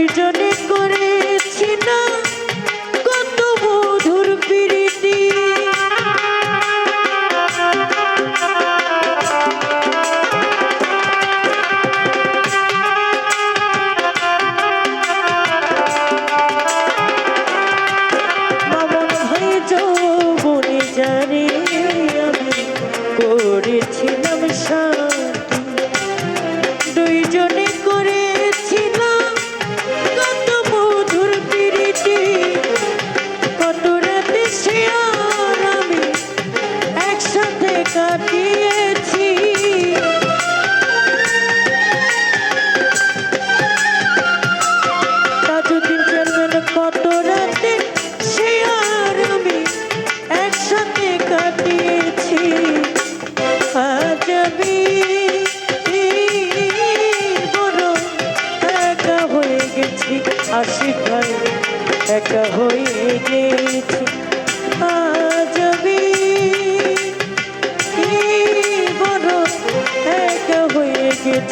দুইজনে করেছি না কত মধুর প্রীতি। মামন করেছি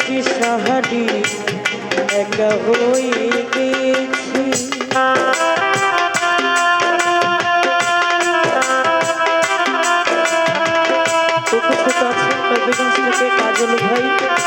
গেছি সাহারি একা হয়ে গেছি। কাজল ভাই।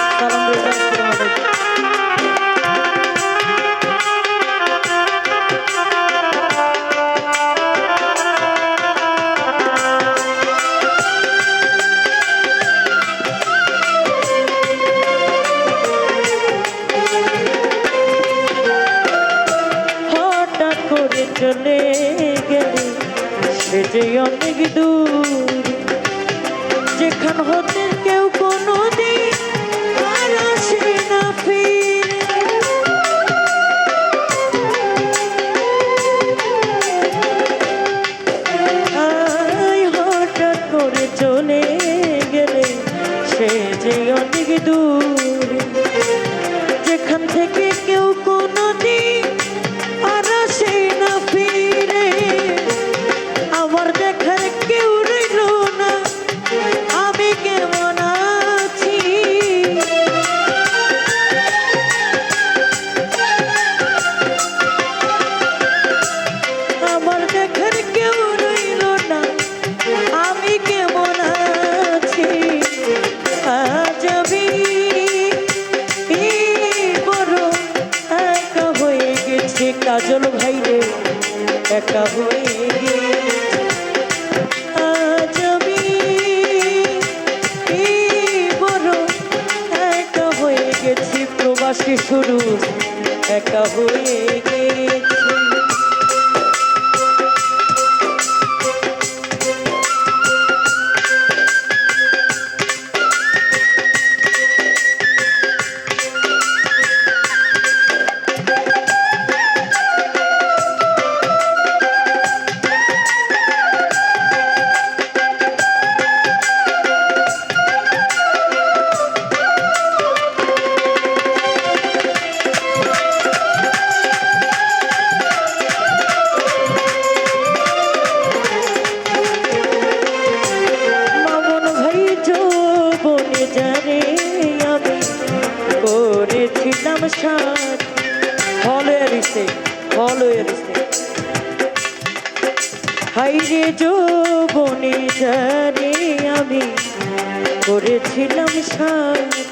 কাজল ভাই রে একা হয়ে আজ আমি বড় একা হয়ে গেছি, প্রবাসী শুরু একা হয়ে সাথ ফলো এরিসে ফলো এরিসে হাই রে যৌবনে জানি আমি করেছিলাম সাথ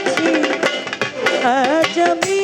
আজ আমি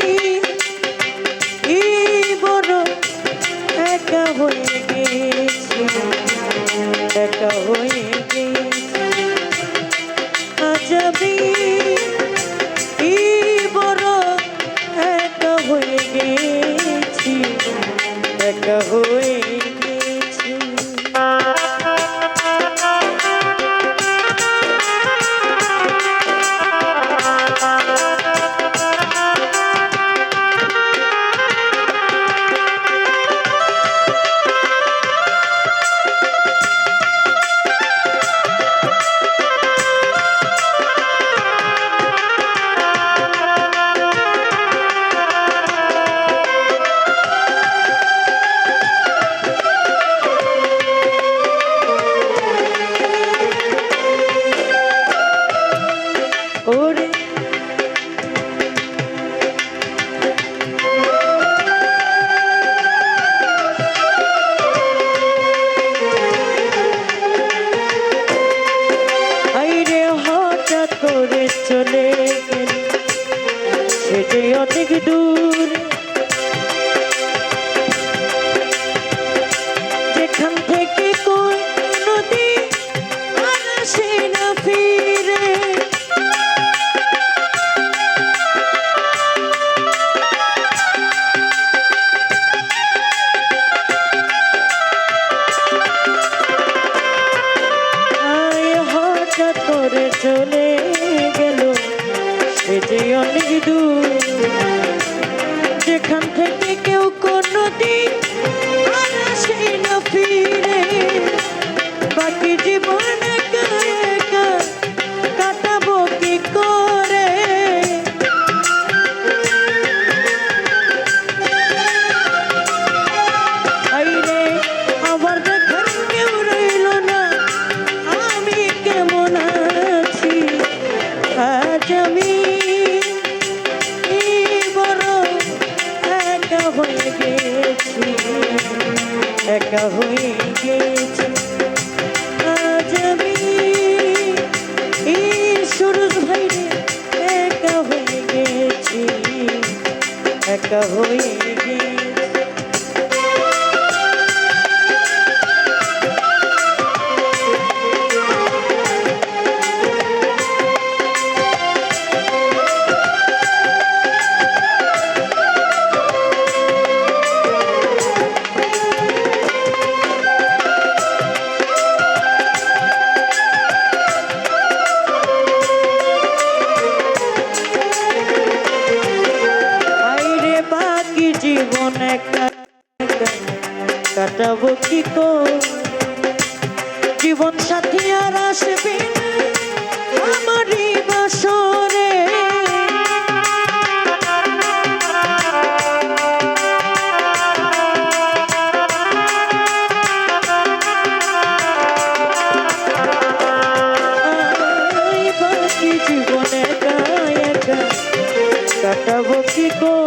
দেখা হয়ে গেছে একা কাটাবো কি জীবন সাথী আর আসবে আমারই বাসরে। জীবনে একা কাটাবো কি কো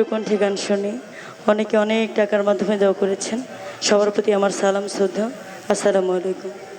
মধুকণ্ঠে গান শুনি। অনেকে অনেক টাকার মাধ্যমে দেওয়া করেছেন। সবার প্রতি আমার সালাম, শ্রদ্ধা। আসসালামু আলাইকুম।